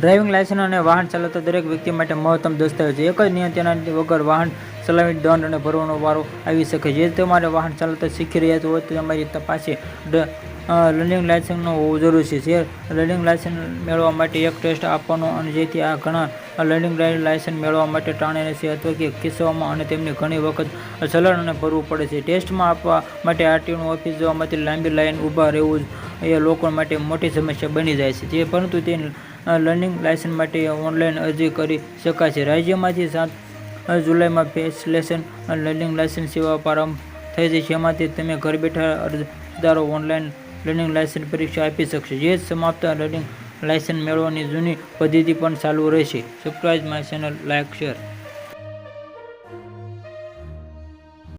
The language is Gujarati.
ડ્રાઇવિંગ લાયસન્સ અને વાહન ચલાવતા દરેક વ્યક્તિ માટે મહત્તમ દસ્તાવેજ. એક જ નિયંત્રણ વગર વાહન ચલાવી દંડ અને ભરવાનો વારો આવી શકે જે તમારે વાહન ચલાવતા શીખી રહ્યા હોય તો તમારી પાસે ડ- અ, લર્નિંગ લાયસન્સનો હોવું જરૂરી છે. જે લર્નિંગ લાયસન્સ મેળવવા માટે એક ટેસ્ટ આપવાનો અને જેથી આ ઘણા લર્નિંગ લાયસન્સ મેળવવા માટે ટાણે છે અથવા કે કિસ્સાઓમાં અને તેમને ઘણી વખત ચલણ અને ભરવું પડે છે. ટેસ્ટમાં આપવા માટે આરટીઓની ઓફિસ જવા માટે લાંબી લાઇન ઊભા રહેવું એ લોકો માટે મોટી સમસ્યા બની જાય છે. જે પરંતુ તે લર્નિંગ લાયસન્સ માટે ઓનલાઈન અરજી કરી શકાય છે. રાજ્યમાંથી સાત જુલાઈમાં ફેસ લેસન લર્નિંગ લાયસન્સ સેવા પ્રારંભ થઈ છે. જેમાંથી તમે ઘર બેઠા અરજદારો ઓનલાઈન લર્નિંગ લાયસન્સ પરીક્ષા આપી શકશે. જે સમાપ્ત લર્નિંગ લાયસન્સ મેળવવાની જૂની પદ્ધતિ પણ ચાલુ રહેશે. Subscribe my channel like share